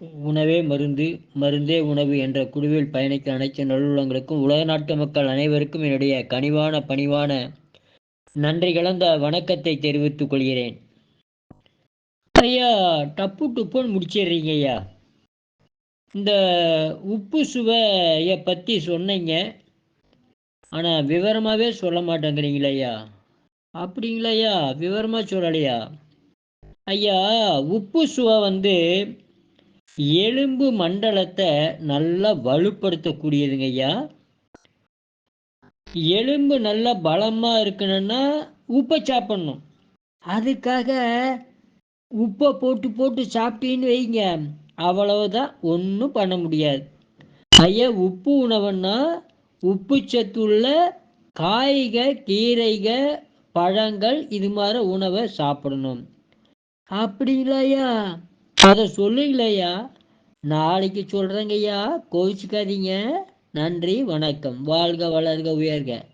உணவே மருந்து மருந்தே உணவு என்ற குழுவில் பயணிக்க அனைத்து நல்லுள்ளங்களுக்கும் உலக நாட்டு மக்கள் அனைவருக்கும் என்னுடைய கனிவான பணிவான நன்றி கலந்த வணக்கத்தை தெரிவித்துக் கொள்கிறேன். ஐயா டப்பு டுப்புன்னு முடிச்சிடுறீங்க ஐயா. இந்த உப்பு சுவையை பற்றி சொன்னீங்க. ஆனால் விவரமாகவே சொல்ல மாட்டேங்கிறீங்களே ஐயா. அப்படிங்களா ஐயா? விவரமாக சொல்லலையா? ஐயா உப்பு சுவை வந்து எலும்பு மண்டலத்தை நல்லா வலுப்படுத்தக்கூடியதுங்க ஐயா. எலும்பு நல்லா பலமாக இருக்கணும்னா உப்பை சாப்பிடணும். அதுக்காக உப்பை போட்டு போட்டு சாப்பிட்டீன்னு வைங்க. அவ்வளவுதான் ஒன்றும் பண்ண முடியாது. ஐயா உப்பு உணவுன்னா உப்பு சத்துள்ள காய்கள் கீரைகள் பழங்கள் இது மாதிரி உணவை சாப்பிடணும். அப்படிங்களாய்யா அதை சொல்லுங்களையா நாளைக்கு சொல்கிறேங்கய்யா கோவிச்சுக்காதீங்க. நன்றி வணக்கம். வாழ்க வளர்க உயர்க.